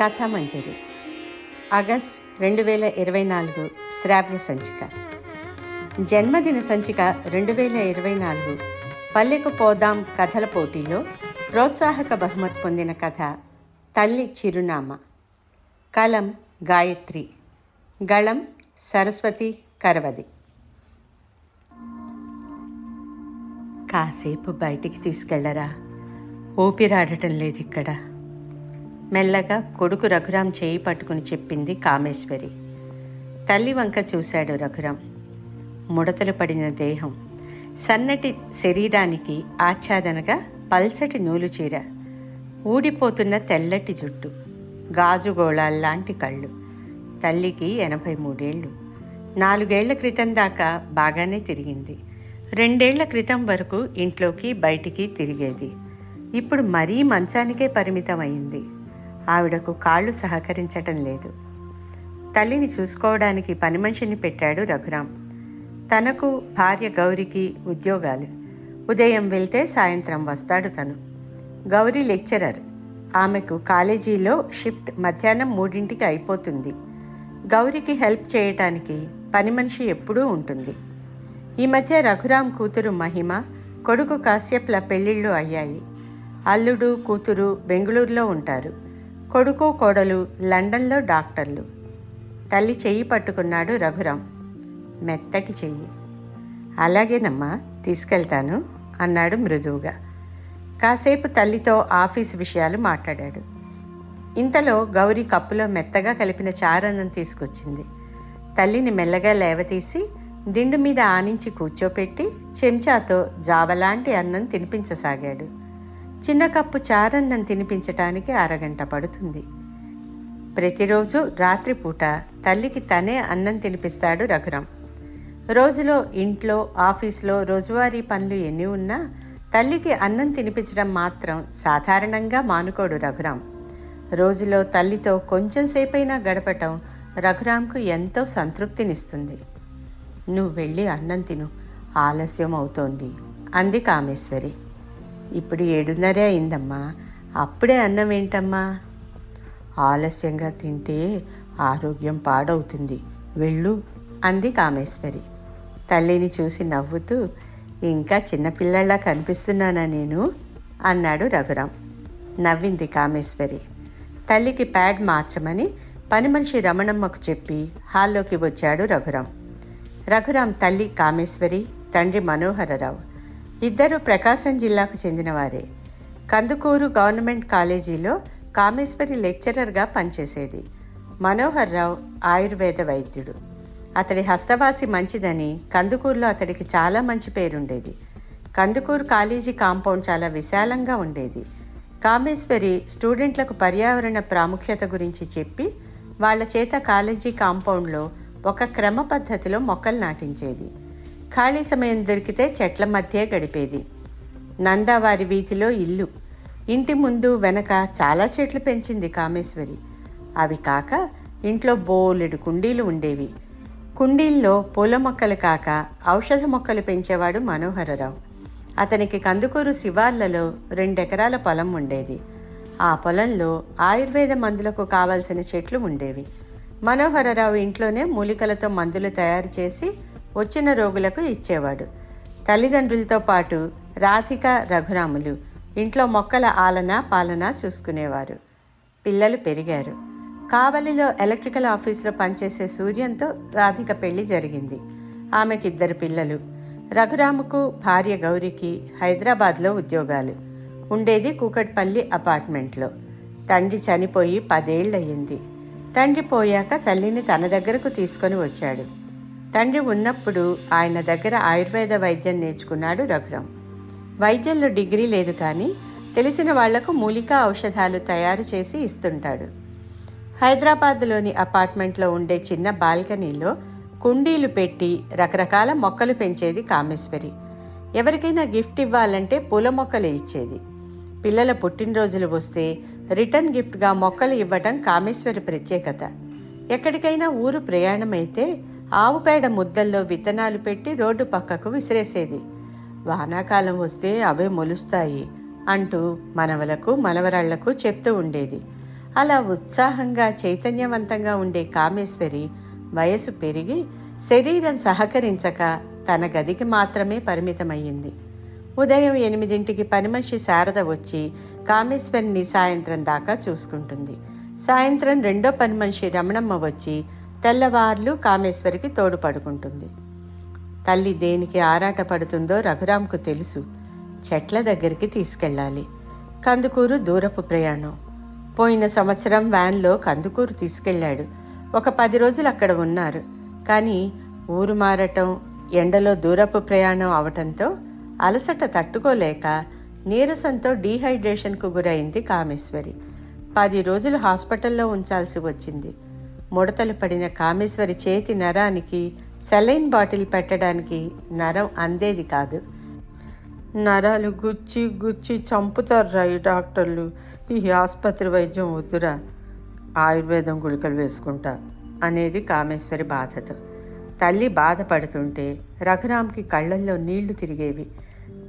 కథామంజరి. August రెండు వేల ఇరవై నాలుగు శ్రావ్య సంచిక. జన్మదిన సంచిక రెండు వేల ఇరవై నాలుగు పల్లెకు పోదాం కథల పోటీలో ప్రోత్సాహక బహుమతి పొందిన కథ తల్లి చిరునామా. కలం గాయత్రి. గళం సరస్వతి కరవది. కాసేపు బయటికి తీసుకెళ్ళరా? ఊపిరాడటం లేదు ఇక్కడ మెల్లగా కొడుకు రఘురాం చేయి పట్టుకుని చెప్పింది కామేశ్వరి. తల్లి వంక చూశాడు రఘురాం ముడతలు పడిన దేహం. సన్నటి శరీరానికి ఆచ్ఛాదనగా పల్చటి నూలు చీర. ఊడిపోతున్న తెల్లటి జుట్టు. గాజు గోళాల్లాంటి కళ్ళు. తల్లికి ఎనభై మూడేళ్ళు నాలుగేళ్ళ క్రితం దాకా బాగానే తిరిగింది. రెండేళ్ళ క్రితం వరకు ఇంట్లోకి బయటికి తిరిగేది. ఇప్పుడు మరీ మంచానికే పరిమితం అయింది ఆవిడకు కాళ్ళు సహకరించటం లేదు. తల్లిని చూసుకోవడానికి పని మనిషిని పెట్టాడు రఘురాం. తనకు భార్య గౌరికి ఉద్యోగాలు. ఉదయం వెళ్తే సాయంత్రం వస్తాడు తను. గౌరీ లెక్చరర్. ఆమెకు కాలేజీలో షిఫ్ట్ మధ్యాహ్నం మూడింటికి అయిపోతుంది. గౌరికి హెల్ప్ చేయటానికి పని మనిషి ఎప్పుడూ ఉంటుంది. ఈ మధ్య రఘురాం కూతురు మహిమ కొడుకు కాశ్యప్ల పెళ్ళిళ్ళు అయ్యాయి. అల్లుడు కూతురు బెంగళూరులో ఉంటారు. కొడుకు కోడలు లండన్లో డాక్టర్లు. తల్లి చెయ్యి పట్టుకున్నాడు రఘురాం. మెత్తటి చెయ్యి. అలాగేనమ్మా తీసుకెళ్తాను అన్నాడు మృదువుగా. కాసేపు తల్లితో ఆఫీస్ విషయాలు మాట్లాడాడు. ఇంతలో గౌరీ కప్పులో మెత్తగా కలిపిన చారన్నం తీసుకొచ్చింది. తల్లిని మెల్లగా లేవతీసి దిండు మీద ఆనించి కూర్చోపెట్టి చెంచాతో జావలాంటి అన్నం తినిపించసాగాడు. చిన్న కప్పు చారన్నం తినిపించటానికి అరగంట పడుతుంది. ప్రతిరోజు రాత్రిపూట తల్లికి తనే అన్నం తినిపిస్తాడు రఘురాం. రోజులో ఇంట్లో ఆఫీస్లో రోజువారీ పనులు ఎన్ని ఉన్నా తల్లికి అన్నం తినిపించడం మాత్రం సాధారణంగా మానుకోడు రఘురాం. రోజులో తల్లితో కొంచెం సేపైనా గడపటం రఘురాంకు ఎంతో సంతృప్తినిస్తుంది. నువ్వు వెళ్ళి అన్నం తిను ఆలస్యం అవుతోంది అంది కామేశ్వరి. ఇప్పుడు ఏడున్నరే అయిందమ్మా. అప్పుడే అన్నం ఏంటమ్మా? ఆలస్యంగా తింటే ఆరోగ్యం పాడవుతుంది. వెళ్ళు అంది కామేశ్వరి. తల్లిని చూసి నవ్వుతూ ఇంకా చిన్నపిల్లల్లా కనిపిస్తున్నానా నేను? అన్నాడు రఘురాం. నవ్వింది కామేశ్వరి. తల్లికి ప్యాడ్ మార్చమని పని మనిషి రమణమ్మకు చెప్పి హాల్లోకి వచ్చాడు రఘురాం. రఘురాం తల్లి కామేశ్వరి తండ్రి మనోహరరావు. ఇద్దరు ప్రకాశం జిల్లాకు చెందినవారే. కందుకూరు గవర్నమెంట్ కాలేజీలో కామేశ్వరి లెక్చరర్గా పనిచేసేది. మనోహర్ రావు ఆయుర్వేద వైద్యుడు. అతడి హస్తవాసి మంచిదని కందుకూరులో అతడికి చాలా మంచి పేరుండేది. కందుకూరు కాలేజీ కాంపౌండ్ చాలా విశాలంగా ఉండేది. కామేశ్వరి స్టూడెంట్లకు పర్యావరణ ప్రాముఖ్యత గురించి చెప్పి వాళ్ళ చేత కాలేజీ కాంపౌండ్లో ఒక క్రమ పద్ధతిలో మొక్కలు నాటించేది. ఖాళీ సమయం దొరికితే చెట్ల మధ్య గడిపేది. నందావారి వీధిలో ఇల్లు. ఇంటి ముందు వెనక చాలా చెట్లు పెంచింది కామేశ్వరి. అవి కాక ఇంట్లో బోలెడు కుండీలు ఉండేవి. కుండీల్లో పూల మొక్కలు కాక ఔషధ మొక్కలు పెంచేవాడు మనోహరరావు. అతనికి కందుకూరు శివార్లలో రెండెకరాల పొలం ఉండేది. ఆ పొలంలో ఆయుర్వేద మందులకు కావలసిన చెట్లు ఉండేవి. మనోహరరావు ఇంట్లోనే మూలికలతో మందులు తయారు చేసి వచ్చిన రోగులకు ఇచ్చేవాడు. తల్లిదండ్రులతో పాటు రాధిక రఘురాములు ఇంట్లో మొక్కల ఆలన పాలన చూసుకునేవారు. పిల్లలు పెరిగారు. కావలిలో ఎలక్ట్రికల్ ఆఫీస్లో పనిచేసే సూర్యంతో రాధిక పెళ్ళి జరిగింది. ఆమెకి ఇద్దరు పిల్లలు. రఘురాముకు భార్య గౌరికి హైదరాబాద్లో ఉద్యోగాలు. ఉండేది కూకట్పల్లి అపార్ట్మెంట్లో. తండ్రి చనిపోయి పదేళ్ళయ్యింది. తండ్రి పోయాక తల్లిని తన దగ్గరకు తీసుకొని వచ్చాడు. తండ్రి ఉన్నప్పుడు ఆయన దగ్గర ఆయుర్వేద వైద్యం నేర్చుకున్నాడు రఘురాం. వైద్యంలో డిగ్రీ లేదు కానీ తెలిసిన వాళ్ళకు మూలికా ఔషధాలు తయారు చేసి ఇస్తుంటాడు. హైదరాబాద్లోని అపార్ట్మెంట్లో ఉండే చిన్న బాల్కనీలో కుండీలు పెట్టి రకరకాల మొక్కలు పెంచేది కామేశ్వరి. ఎవరికైనా గిఫ్ట్ ఇవ్వాలంటే పూల మొక్కలు ఇచ్చేది. పిల్లల పుట్టినరోజులు వస్తే రిటర్న్ గిఫ్ట్గా మొక్కలు ఇవ్వటం కామేశ్వరి ప్రత్యేకత. ఎక్కడికైనా ఊరు ప్రయాణమైతే ఆవు పేడ ముద్దల్లో విత్తనాలు పెట్టి రోడ్డు పక్కకు విసిరేసేది. వానాకాలం వస్తే అవే మొలుస్తాయి అంటూ మనవలకు మనవరాళ్ళకు చెప్తూ ఉండేది. అలా ఉత్సాహంగా చైతన్యవంతంగా ఉండే కామేశ్వరి వయసు పెరిగి శరీరం సహకరించక తన గదికి మాత్రమే పరిమితమయ్యింది. ఉదయం ఎనిమిదింటికి పని మనిషి శారద వచ్చి కామేశ్వరిని సాయంత్రం దాకా చూసుకుంటుంది. సాయంత్రం రెండో పని మనిషి రమణమ్మ వచ్చి తెల్లవార్లు కామేశ్వరికి తోడు పడుకుంటుంది. తల్లి దేనికి ఆరాట పడుతుందో రఘురాంకు తెలుసు. చెట్ల దగ్గరికి తీసుకెళ్ళాలి. కందుకూరు దూరపు ప్రయాణం. పోయిన సంవత్సరం వ్యాన్లో కందుకూరు తీసుకెళ్ళాడు. ఒక పది రోజులు అక్కడ ఉన్నారు. కానీ ఊరు మారటం ఎండలో దూరపు ప్రయాణం అవటంతో అలసట తట్టుకోలేక నీరసంతో డీహైడ్రేషన్కు గురైంది కామేశ్వరి. పది రోజులు హాస్పిటల్లో ఉంచాల్సి వచ్చింది. ముడతలు పడిన కామేశ్వరి చేతి నరానికి సెలైన్ బాటిల్ పెట్టడానికి నరం అందేది కాదు. నరాలు గుచ్చి గుచ్చి చంపుతారు ఈ డాక్టర్లు. ఈ ఆసుపత్రి వైద్యం వద్దురా. ఆయుర్వేదం గుళికలు వేసుకుంటా అనేది కామేశ్వరి బాధతో. తల్లి బాధపడుతుంటే రఘురామ్కి కళ్ళల్లో నీళ్ళు తిరిగేవి.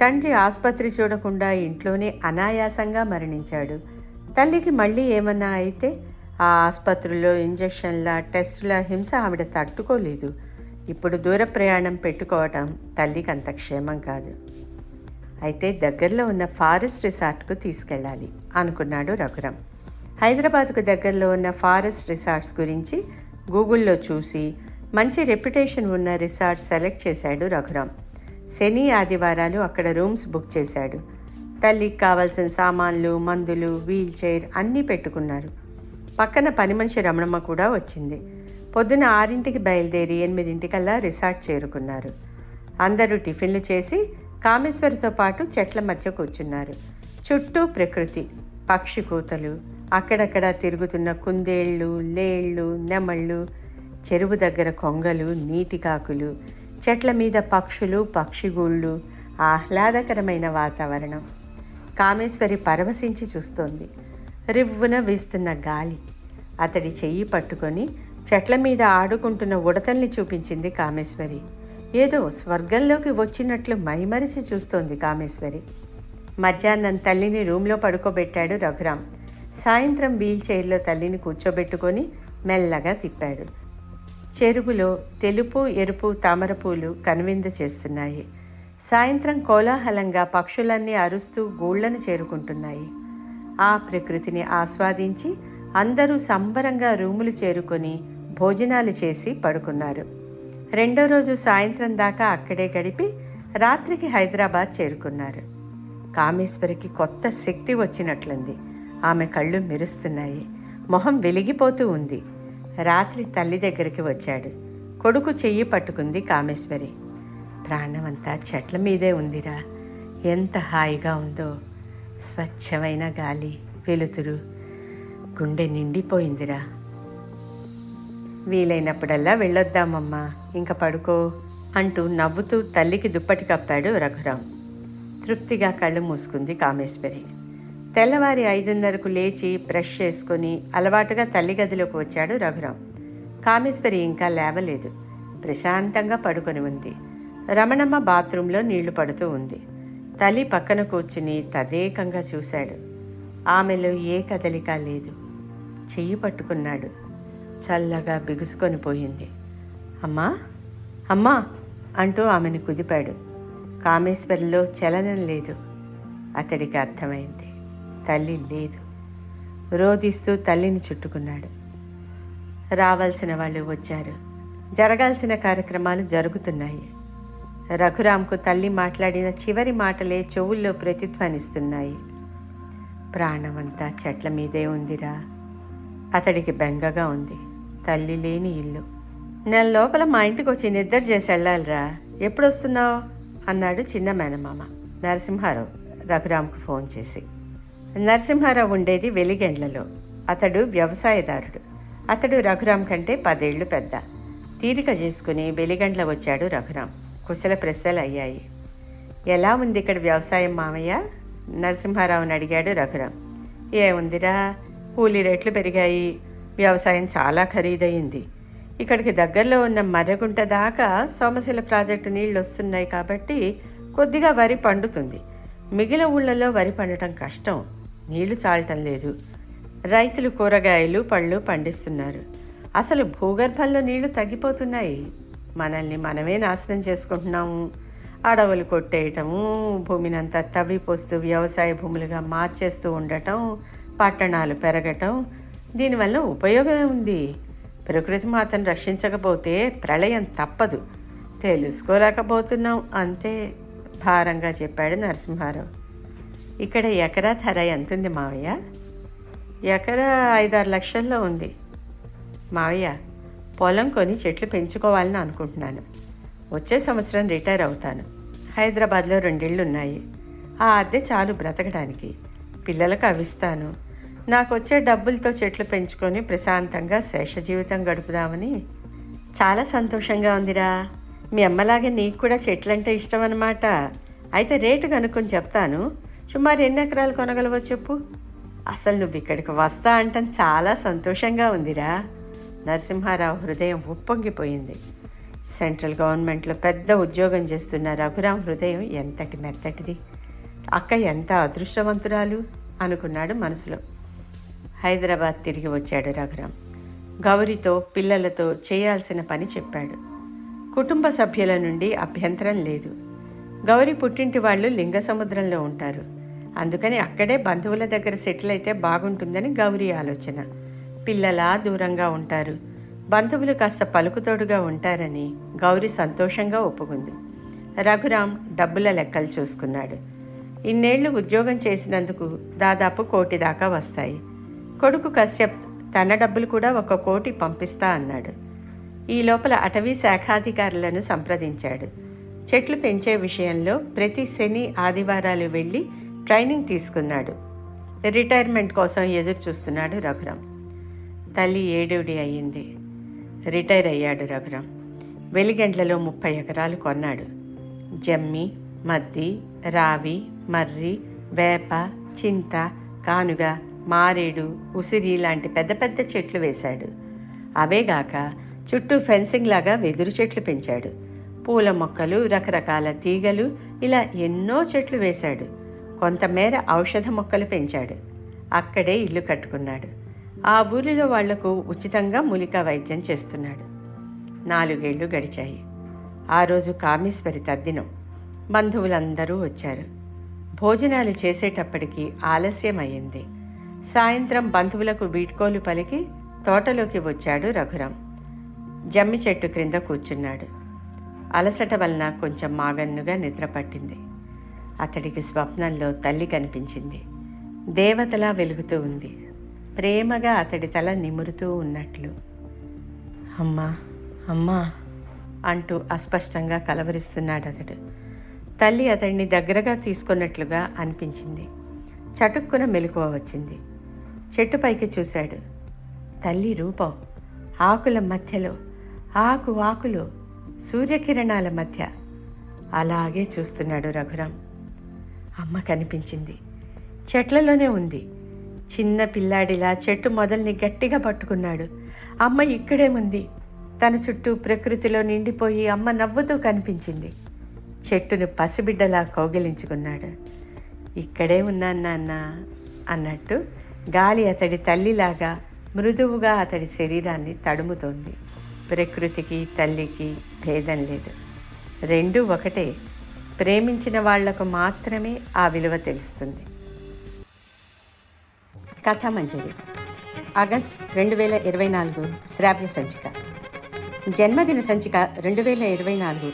తండ్రి ఆసుపత్రి చూడకుండా ఇంట్లోనే అనాయాసంగా మరణించాడు. తల్లికి మళ్ళీ ఏమన్నా అయితే ఆ ఆసుపత్రిలో ఇంజక్షన్ల టెస్టుల హింస ఆవిడ తట్టుకోలేదు. ఇప్పుడు దూర ప్రయాణం పెట్టుకోవటం తల్లికి అంత క్షేమం కాదు. అయితే దగ్గరలో ఉన్న ఫారెస్ట్ రిసార్ట్కు తీసుకెళ్ళాలి అనుకున్నాడు రఘురం. హైదరాబాద్కు దగ్గరలో ఉన్న ఫారెస్ట్ రిసార్ట్స్ గురించి గూగుల్లో చూసి మంచి రెప్యుటేషన్ ఉన్న రిసార్ట్ సెలెక్ట్ చేశాడు రఘురాం. శని ఆదివారాలు అక్కడ రూమ్స్ బుక్ చేశాడు. తల్లికి కావాల్సిన సామాన్లు మందులు వీల్ చైర్ అన్నీ పెట్టుకున్నారు. పక్కన పని మనిషి రమణమ్మ కూడా వచ్చింది. పొద్దున ఆరింటికి బయలుదేరి ఎనిమిదింటికల్లా రిసార్ట్ చేరుకున్నారు. అందరూ టిఫిన్లు చేసి కామేశ్వరితో పాటు చెట్ల మధ్య కూర్చున్నారు. చుట్టూ ప్రకృతి పక్షి కూతలు అక్కడక్కడ తిరుగుతున్న కుందేళ్ళు లేళ్ళు నెమళ్ళు చెరువు దగ్గర కొంగలు నీటి కాకులు చెట్ల మీద పక్షులు పక్షిగూళ్ళు ఆహ్లాదకరమైన వాతావరణం. కామేశ్వరి పరవశించి చూస్తోంది. రివ్వున వీస్తున్న గాలి. అతడి చెయ్యి పట్టుకొని చెట్ల మీద ఆడుకుంటున్న ఉడతల్ని చూపించింది కామేశ్వరి. ఏదో స్వర్గంలోకి వచ్చినట్లు మైమరిసి చూస్తోంది కామేశ్వరి. మధ్యాహ్నం తల్లిని రూమ్లో పడుకోబెట్టాడు రఘురాం. సాయంత్రం వీల్ చైర్లో తల్లిని కూర్చోబెట్టుకొని మెల్లగా తిప్పాడు. చెరువులో తెలుపు ఎరుపు తామర పూలు కనువిందు చేస్తున్నాయి. సాయంత్రం కోలాహలంగా పక్షులన్నీ అరుస్తూ గూళ్ళను చేరుకుంటున్నాయి. ఆ ప్రకృతిని ఆస్వాదించి అందరూ సంబరంగా రూములు చేరుకొని భోజనాలు చేసి పడుకున్నారు. రెండో రోజు సాయంత్రం దాకా అక్కడే గడిపి రాత్రికి హైదరాబాద్ చేరుకున్నారు. కామేశ్వరికి కొత్త శక్తి వచ్చినట్లుంది. ఆమె కళ్ళు మెరుస్తున్నాయి. మొహం వెలిగిపోతూ ఉంది. రాత్రి తల్లి దగ్గరికి వచ్చాడు. కొడుకు చెయ్యి పట్టుకుంది కామేశ్వరి. ప్రాణమంతా చెట్ల మీదే ఉందిరా. ఎంత హాయిగా ఉందో. స్వచ్ఛమైన గాలి వెలుతురు. గుండె నిండిపోయిందిరా. వీలైనప్పుడల్లా వెళ్ళొద్దామమ్మా. ఇంకా పడుకో అంటూ నవ్వుతూ తల్లికి దుప్పటి కప్పాడు రఘురాం. తృప్తిగా కళ్ళు మూసుకుంది కామేశ్వరి. తెల్లవారి ఐదున్నరకు లేచి బ్రష్ చేసుకుని అలవాటుగా తల్లి గదిలోకి వచ్చాడు రఘురాం. కామేశ్వరి ఇంకా లేవలేదు. ప్రశాంతంగా పడుకొని ఉంది. రమణమ్మ బాత్రూంలో నీళ్ళు పడుతూ ఉంది. తల్లి పక్కన కూర్చుని తదేకంగా చూశాడు. ఆమెలో ఏ కదలిక లేదు. చెయ్యి పట్టుకున్నాడు. చల్లగా బిగుసుకొని పోయింది. అమ్మా అమ్మా అంటూ ఆమెను కుదిపాడు. కామేశ్వరిలో చలనం లేదు. అతడికి అర్థమైంది. తల్లి లేదు. రోధిస్తూ తల్లిని చుట్టుకున్నాడు. రావాల్సిన వాళ్ళు వచ్చారు. జరగాల్సిన కార్యక్రమాలు జరుగుతున్నాయి. రఘురాంకు తల్లి మాట్లాడిన చివరి మాటలే చెవుల్లో ప్రతిధ్వనిస్తున్నాయి. ప్రాణమంతా చెట్ల మీదే ఉందిరా. అతడికి బెంగగా ఉంది. తల్లి లేని ఇల్లు. నెల లోపల మా ఇంటికి వచ్చి నిద్ర చేసి వెళ్ళాలిరా. ఎప్పుడు వస్తున్నావు అన్నాడు చిన్న మేనమామ. నరసింహారావు రఘురాంకు ఫోన్ చేసి. నరసింహారావు ఉండేది వెలిగెండ్లలో. అతడు వ్యవసాయదారుడు. అతడు రఘురాం కంటే పదేళ్ళు పెద్ద. తీరిక చేసుకుని వెలిగండ్ల వచ్చాడు రఘురాం కుశల ప్రశ్నలు అయ్యాయి. ఎలా ఉంది ఇక్కడ వ్యవసాయం మామయ్య? నరసింహారావుని అడిగాడు రఘురాం. ఏముందిరా కూలీ రేట్లు పెరిగాయి. వ్యవసాయం చాలా ఖరీదయింది. ఇక్కడికి దగ్గరలో ఉన్న మర్రగుంట దాకా సోమశిల ప్రాజెక్టు నీళ్ళు వస్తున్నాయి కాబట్టి కొద్దిగా వరి పండుతుంది. మిగిలిన ఊళ్ళలో వరి పండటం కష్టం. నీళ్ళు చాలటం లేదు. రైతులు కూరగాయలు పళ్ళు పండిస్తున్నారు. అసలు భూగర్భంలో నీళ్ళు తగ్గిపోతున్నాయి. మనల్ని మనమే నాశనం చేసుకుంటున్నాము. అడవులు కొట్టేయటము భూమినంతా తవ్విపోస్తూ వ్యవసాయ భూములుగా మార్చేస్తూ ఉండటం పట్టణాలు పెరగటం దీనివల్ల ఉపయోగం ఉంది. ప్రకృతి మాతను రక్షించకపోతే ప్రళయం తప్పదు. తెలుసుకోలేకపోతున్నాం అంతే భారంగా చెప్పాడు నరసింహారావు. ఇక్కడ ఎకరా ధర ఎంతుంది మావయ్య? ఎకరా ఐదారు లక్షల్లో ఉంది. మావయ్య పొలం కొని చెట్లు పెంచుకోవాలని అనుకుంటున్నాను. వచ్చే సంవత్సరం రిటైర్ అవుతాను. హైదరాబాద్లో రెండిళ్ళు ఉన్నాయి ఆ అద్దె చాలు బ్రతకడానికి. పిల్లలకు అవిస్తాను. నాకు వచ్చే డబ్బులతో చెట్లు పెంచుకొని ప్రశాంతంగా శేష జీవితం గడుపుదామని. చాలా సంతోషంగా ఉందిరా. మీ అమ్మలాగే నీకు కూడా చెట్లంటే ఇష్టం అన్నమాట అయితే రేటు కనుక్కొని చెప్తాను. సుమారు ఎన్ని ఎకరాలు కొనగలవో చెప్పు. అసలు నువ్వు ఇక్కడికి వస్తా అంటం చాలా సంతోషంగా ఉందిరా. నరసింహారావు హృదయం ఉప్పొంగిపోయింది. సెంట్రల్ గవర్నమెంట్లో పెద్ద ఉద్యోగం చేస్తున్న రఘురాం హృదయం ఎంతటి మెత్తటిది. అక్క ఎంత అదృష్టవంతురాలు అనుకున్నాడు మనసులో. హైదరాబాద్ తిరిగి వచ్చాడు రఘురాం గౌరితో పిల్లలతో చేయాల్సిన పని చెప్పాడు. కుటుంబ సభ్యుల నుండి అభ్యంతరం లేదు. గౌరి పుట్టింటి వాళ్ళు లింగ సముద్రంలో ఉంటారు. అందుకని అక్కడే బంధువుల దగ్గర సెటిల్ అయితే బాగుంటుందని గౌరీ ఆలోచన. పిల్లలా దూరంగా ఉంటారు. బంధువులు కాస్త పలుకుతోడుగా ఉంటారని గౌరి సంతోషంగా ఒప్పుకుంది. రఘురామ్ డబ్బుల లెక్కలు చూసుకున్నాడు. ఇన్నేళ్ళు ఉద్యోగం చేసినందుకు దాదాపు కోటి దాకా వస్తాయి. కొడుకు కశ్యప్ తన డబ్బులు కూడా ఒక కోటి పంపిస్తా అన్నాడు. ఈ లోపల అటవీ శాఖాధికారులను సంప్రదించాడు. చెట్లు పెంచే విషయంలో ప్రతి శని ఆదివారాలు వెళ్ళి ట్రైనింగ్ తీసుకున్నాడు. రిటైర్మెంట్ కోసం ఎదురు చూస్తున్నాడు రఘురామ్. తల్లి ఏడుడి అయ్యింది. రిటైర్ అయ్యాడు రఘురాం. వెలిగండ్లలో ముప్పై ఎకరాలు కొన్నాడు. జమ్మి మద్ది రావి మర్రి వేప చింత కానుగ మారేడు ఉసిరి లాంటి పెద్ద పెద్ద చెట్లు వేశాడు. అవేగాక చుట్టూ ఫెన్సింగ్ లాగా వెదురు చెట్లు పెంచాడు. పూల మొక్కలు రకరకాల తీగలు ఇలా ఎన్నో చెట్లు వేశాడు. కొంతమేర ఔషధ మొక్కలు పెంచాడు. అక్కడే ఇల్లు కట్టుకున్నాడు. ఆ ఊరిలో వాళ్ళకు ఉచితంగా మూలికా వైద్యం చేస్తున్నాడు. నాలుగేళ్ళు గడిచాయి. ఆ రోజు కామేశ్వరి తద్దినం. బంధువులందరూ వచ్చారు. భోజనాలు చేసేటప్పటికి ఆలస్యం అయింది సాయంత్రం బంధువులకు వీడ్కోలు పలికి తోటలోకి వచ్చాడు రఘురాం. జమ్మి చెట్టు క్రింద కూర్చున్నాడు. అలసట వలన కొంచెం మాగన్నుగా నిద్ర పట్టింది. అతడికి స్వప్నంలో తల్లి కనిపించింది. దేవతలా వెలుగుతూ ఉంది. ప్రేమగా అతడి తల నిమురుతూ ఉన్నట్లు. అమ్మా అమ్మా అంటూ అస్పష్టంగా కలవరిస్తున్నాడు అతడు. తల్లి అతడిని దగ్గరగా తీసుకున్నట్లుగా అనిపించింది. చటుక్కున మెలకువ వచ్చింది. చెట్టుపైకి చూశాడు. తల్లి రూపం ఆకుల మధ్యలో ఆకు ఆకులు సూర్యకిరణాల మధ్య. అలాగే చూస్తున్నాడు రఘురాం. అమ్మ కనిపించింది. చెట్లలోనే ఉంది. చిన్న పిల్లాడిలా చెట్టు మొదల్ని గట్టిగా పట్టుకున్నాడు. అమ్మ ఇక్కడే ఉంది. తన చుట్టూ ప్రకృతిలో నిండిపోయి అమ్మ నవ్వుతూ కనిపించింది. చెట్టును పసిబిడ్డలా కౌగిలించుకున్నాడు. ఇక్కడే ఉన్నాను నాన్న అన్నట్టు గాలి అతడి తల్లిలాగా మృదువుగా అతడి శరీరాన్ని తడుముతోంది. ప్రకృతికి తల్లికి భేదం లేదు. రెండూ ఒకటే. ప్రేమించిన వాళ్ళకు మాత్రమే ఆ విలువ తెలుస్తుంది. కథామంజరి. ఆగస్ట్ రెండు వేల ఇరవై నాలుగు శ్రావ్య సంచిక. జన్మదిన సంచిక రెండు వేల ఇరవై నాలుగు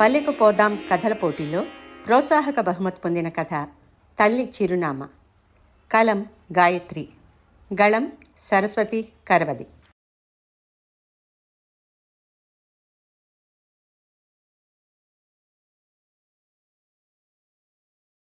పల్లెకు పోదాం కథల పోటీలో ప్రోత్సాహక బహుమతి పొందిన కథ తల్లి చిరునామా. కలం గాయత్రి. గళం సరస్వతి కరవది.